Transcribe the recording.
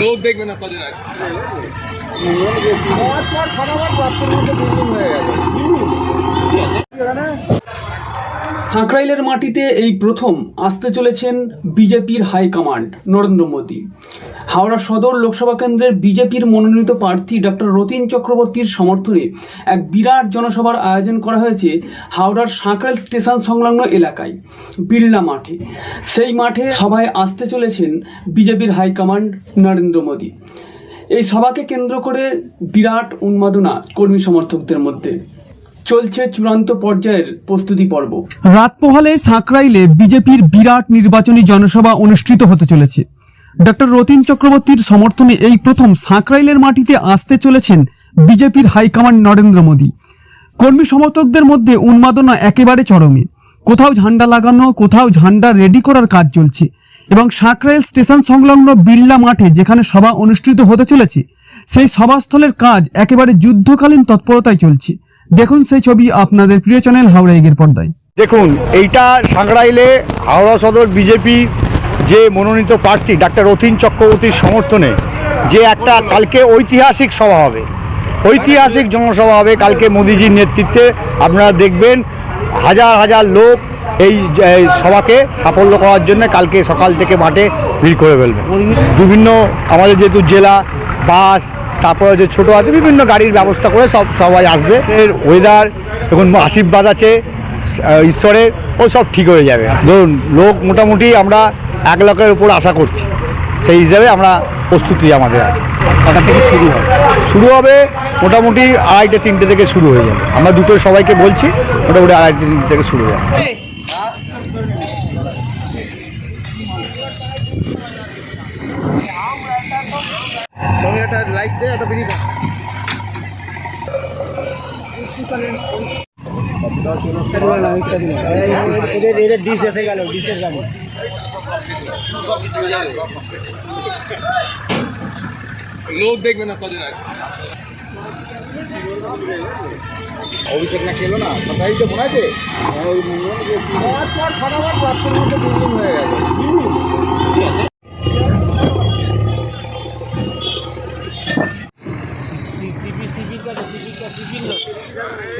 লোক দেখবে সাঁকরাইলের মাটিতে এই প্রথম আসতে চলেছেন বিজেপির হাইকমান্ড নরেন্দ্র মোদী। হাওড়া সদর লোকসভা কেন্দ্রের বিজেপির মনোনীত প্রার্থী ডক্টর রতিন চক্রবর্তীর সমর্থনে এক বিরাট জনসভার আয়োজন করা হয়েছে হাওড়ার সাঁকরাইল স্টেশন সংলগ্ন এলাকায়, বিড়লা মাঠে। সেই মাঠে সভায় আসতে চলেছেন বিজেপির হাইকমান্ড নরেন্দ্র মোদী। এই সভাকে কেন্দ্র করে বিরাট উন্মাদনা কর্মী সমর্থকদের মধ্যে। চলছে চূড়ান্ত পর্যায়ের প্রস্তুতি পর্ব। রাত পোহালে সাঁকরাইলে বিজেপির বিরাট নির্বাচনী জনসভা অনুষ্ঠিত হতে চলেছে। ডক্টর রতিন চক্রবর্তীর সমর্থনে এই প্রথম সাঁকরাইলের মাটিতে আসতে চলেছেন বিজেপির হাইকমান্ড নরেন্দ্র মোদী। কর্মী সমর্থকদের মধ্যে উন্মাদনা একেবারে চরমে। কোথাও ঝান্ডা লাগানো, কোথাও ঝান্ডা রেডি করার কাজ চলছে এবং সাঁকরাইল স্টেশন সংলগ্ন বিড়লা মাঠে যেখানে সভা অনুষ্ঠিত হতে চলেছে, সেই সভাস্থলের কাজ একেবারে যুদ্ধকালীন তৎপরতায় চলছে। দেখুন সেই ছবি আপনাদের প্রিয় চ্যানেল হাওড়া এগের পর্দায়। দেখুন, এইটা সাংড়াইলে হাওড়া সদর বিজেপি যে মনোনীত প্রার্থী, ডাক্তার রথিন চক্রবর্তীর সমর্থনে যে একটা কালকে ঐতিহাসিক সভা হবে, ঐতিহাসিক জনসভা হবে কালকে মোদিজির নেতৃত্বে। আপনারা দেখবেন হাজার হাজার লোক এই সভাকে সাফল্য করার জন্য কালকে সকাল থেকে মাঠে ভিড় করে ফেলবে। বিভিন্ন, আমাদের যেহেতু জেলা, বাস তারপরে যে ছোটো আছে বিভিন্ন গাড়ির ব্যবস্থা করে সব সবাই আসবে। এর ওয়েদার এখন আশীর্বাদ আছে ঈশ্বরের ও সব ঠিক হয়ে যাবে। ধরুন লোক মোটামুটি আমরা এক লাখের উপর আশা করছি। সেই হিসাবে আমরা প্রস্তুতি আমাদের আছে। কটা থেকে শুরু হবে? শুরু হবে মোটামুটি আড়াইটে তিনটে থেকে শুরু হয়ে যাবে। আমরা দুটো সবাইকে বলছি মোটামুটি আড়াইটে তিনটে থেকে শুরু হয়ে যাবে। একটা লাইট দে একটা বিড়ি লোক দেখবে না কদিন আগে। অভিষেক না খেলো না? সবাই তো মনে আছে? ফটাফট বাথরুমের মধ্যে হয়ে গেছে ఎగారోట